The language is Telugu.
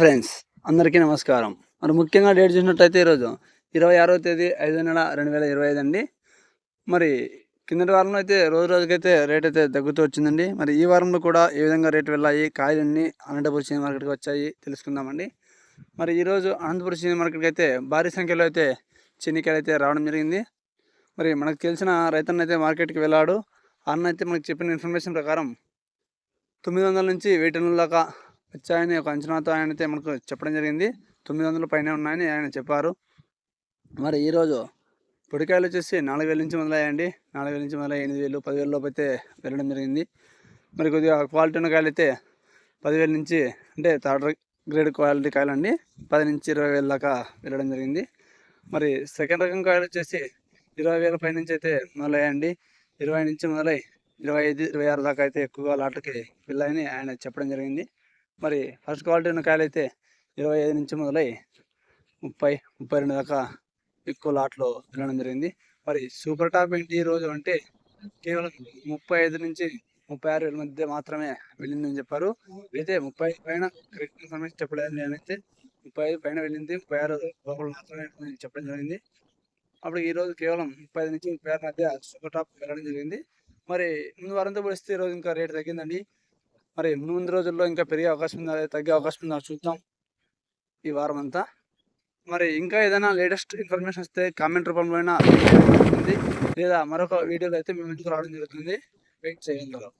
ఫ్రెండ్స్ అందరికీ నమస్కారం. మరి ముఖ్యంగా డేట్ చూసినట్టయితే ఈరోజు ఇరవై ఆరో తేదీ ఐదో నెల రెండు వేల ఇరవై ఐదు అండి. మరి కిందటి వారంలో అయితే రోజు రోజుకైతే రేట్ అయితే తగ్గుతూ వచ్చిందండి. మరి ఈ వారంలో కూడా ఏ విధంగా రేటు వెళ్ళాయి కాయలన్నీ అనంతపురం సినీ మార్కెట్కి వచ్చాయి తెలుసుకుందామండి. మరి ఈరోజు అనంతపురం సినీ మార్కెట్కి అయితే భారీ సంఖ్యలో అయితే చెనికాయలు అయితే రావడం జరిగింది. మరి మనకు తెలిసిన రైతన్న అయితే మార్కెట్కి వెళ్ళాడు. అన్న అయితే మనకు చెప్పిన ఇన్ఫర్మేషన్ ప్రకారం తొమ్మిది వందల నుంచి వెయ్యి టన్నుల దాకా వచ్చాయని ఒక అంచనాతో ఆయన అయితే మనకు చెప్పడం జరిగింది. తొమ్మిది వందల పైన ఉన్నాయని ఆయన చెప్పారు. మరి ఈరోజు పొడికాయలు వచ్చేసి నాలుగు వేల నుంచి మొదలయ్యాయండి. నాలుగు వేల నుంచి మొదలయ్యి ఎనిమిది వేలు పదివేల లోపు అయితే వెళ్ళడం జరిగింది. మరి కొద్దిగా క్వాలిటీ ఉన్న కాయలు అయితే పదివేల నుంచి అంటే థర్డ్ గ్రేడ్ క్వాలిటీ కాయలు అండి పది నుంచి ఇరవై వేల దాకా వెళ్ళడం జరిగింది. మరి సెకండ్ రకం కాయలు వచ్చేసి ఇరవై వేల పై నుంచి అయితే మొదలయ్యాయండి. ఇరవై నుంచి మొదలై ఇరవై ఐదు ఇరవై ఆరు దాకా అయితే ఎక్కువగా లాట్లకి వెళ్ళాయని ఆయన చెప్పడం జరిగింది. మరి ఫస్ట్ క్వాలిటీ ఉన్న కాయలు అయితే ఇరవై ఐదు నుంచి మొదలై ముప్పై ముప్పై రెండు దాకా ఎక్కువ లాట్లో వెళ్ళడం జరిగింది. మరి సూపర్ టాప్ ఏంటి ఈ రోజు అంటే కేవలం ముప్పై ఐదు నుంచి ముప్పై ఆరు వేల మధ్య మాత్రమే వెళ్ళిందని చెప్పారు. అయితే ముప్పై పైన కరెక్ట్ ఇన్ఫర్మేషన్ చెప్పలేదు నేనైతే ముప్పై ఐదు పైన వెళ్ళింది. ముప్పై ఆరు లోపల మాత్రమే చెప్పడం జరిగింది. అప్పుడు ఈ రోజు కేవలం ముప్పై ఐదు నుంచి ముప్పై ఆరు మధ్య సూపర్ టాప్ వెళ్ళడం జరిగింది. మరి ముందు వారంతో పోలిస్తే ఈ రోజు ఇంకా రేట్ తగ్గిందండి. మరి ముందు ముందు రోజుల్లో ఇంకా పెరిగే అవకాశం ఉందా? తగ్గే అవకాశం ఉందా? చూద్దాం. ఈ వారం అంతా మరి ఇంకా ఏదైనా లేటెస్ట్ ఇన్ఫర్మేషన్ వస్తే కామెంట్ రూపంలో అయినా ఉంది. లేదా మరొక వీడియోలో అయితే మేము ఇంటికి రావడం జరుగుతుంది. వెయిట్ చేయగలరు